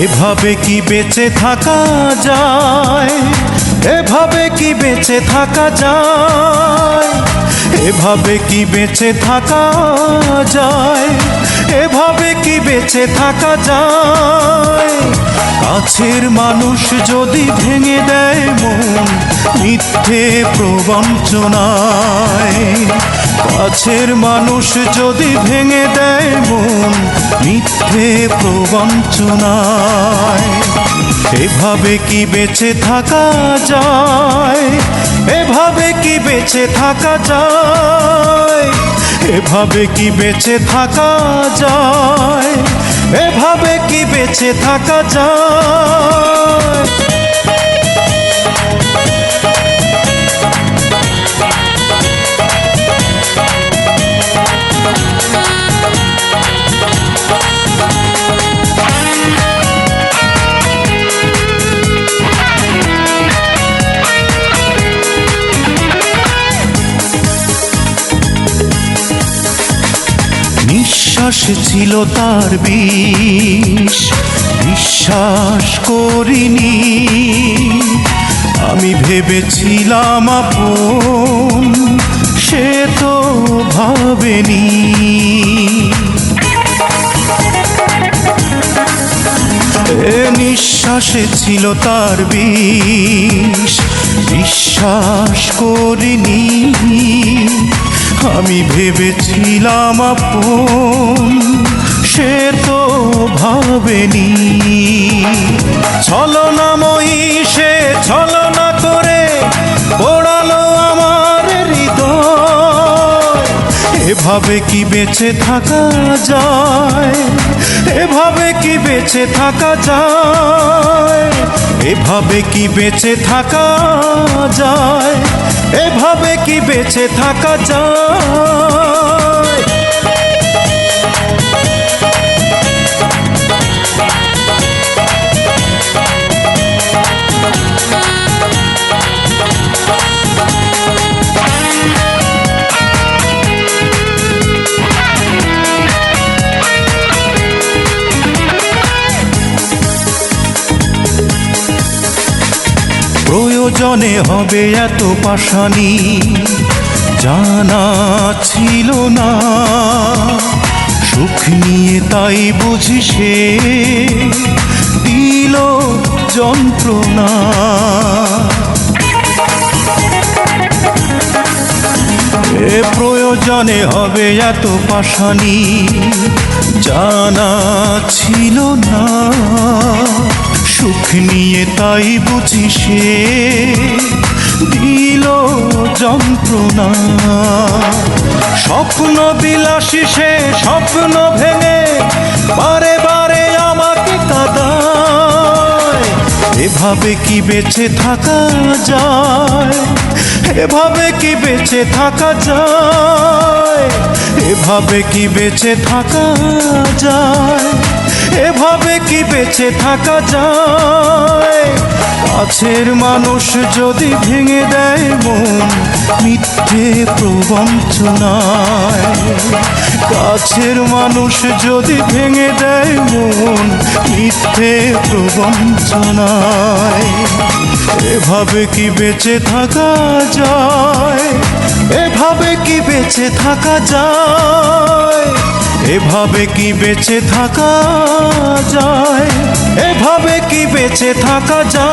এভাবে কি বেঁচে থাকা যায়? এভাবে কি বেঁচে থাকা যায়? এভাবে কি বেঁচে থাকা যায়? এভাবে কি বেঁচে থাকা যায়? কাছের মানুষ যদি ভেঙে দেয় মন, মিথ্যে প্রবঞ্চনায়। কাছের মানুষ যদি ভেঙে দেয় মন, মিথ্যে প্রবঞ্চনায়। এভাবে কি বেঁচে থাকা যায়? এভাবে কি বেঁচে থাকা যায়? এভাবে কি বেঁচে থাকা যায়? এভাবে কি বেঁচে থাকা যায়? নিঃশ্বাস ছিল তার বিষ। বিশ্বাস করিনি। আমি ভেবেছিলাম আপন, সে তো ভাবেনি। নিঃশ্বাসে ছিল তার বিষ। বিশ্বাস করিনি। আমি ভেবেছিলাম আপন সে তো ভাবেনি। ছলনাময়ী এভাবে কি বেঁচে থাকা যায়? এভাবে কি বেঁচে থাকা যায়? এভাবে কি বেঁচে থাকা যায়? এভাবে কি বেঁচে থাকা যায়? প্রয়োজনে হবে এত পাশানি। জানা ছিল না। সুখ নিয়ে তাই বুঝি সে দিল যন্ত্রণা। এ প্রয়োজনে হবে এত পাশানি। জানা ছিল না। সুখ নিয়ে তাই বুঝি সে দিল যন্ত্রণা। স্বপ্ন বিলাসী সে, স্বপ্ন ভেঙে বারে বারে আমাকে কাদায়। এভাবে কি বেঁচে থাকা যায়? এভাবে কি বেঁচে থাকা যায়? এভাবে কি বেঁচে থাকা যায়? এভাবে কি বেঁচে থাকা যায়? কাছের মানুষ যদি ভেঙে দেয় মন, মিথ্যে প্রবঞ্চনায়। কাছের মানুষ যদি ভেঙে দেয় মন, মিথ্যে প্রবঞ্চনায়। এভাবে কি বেঁচে থাকা যায়? এভাবে কি বেঁচে থাকা যায়? এভাবে কি বেঁচে থাকা যায়? এভাবে কি বেঁচে থাকা যায়?